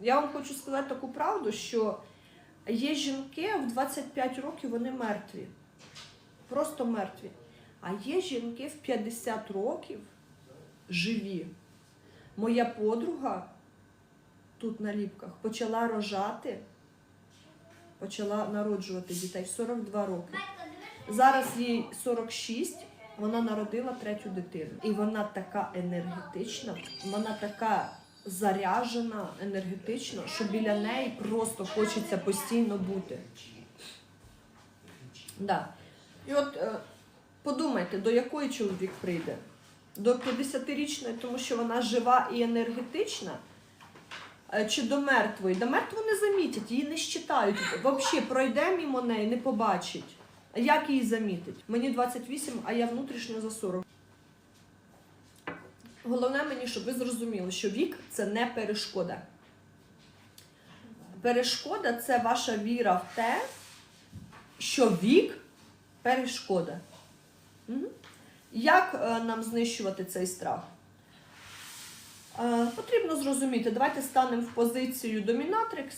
Я вам хочу сказати таку правду, що є жінки в 25 років, вони мертві. Просто мертві. А є жінки в 50 років живі. Моя подруга тут на ліпках почала рожати, почала народжувати дітей в 42 роки. Зараз їй 46, вона народила третю дитину. І вона така енергетична, вона така заряжена енергетично, що біля неї просто хочеться постійно бути. Да. І от е, подумайте, до якої чоловік прийде? До 50-річної, тому що вона жива і енергетична. Е, Чи до мертвої? До мертвої не замітять, її не щитають. Взагалі пройде мимо неї, не побачить. Як її замітить? Мені 28, а я внутрішньо за 40. Головне мені, щоб ви зрозуміли, що вік це не перешкода. Перешкода це ваша віра в те, що вік перешкода. Мгм. Як е, нам знищувати цей страх? Е, потрібно зрозуміти, давайте станемо в позицію домінатрикс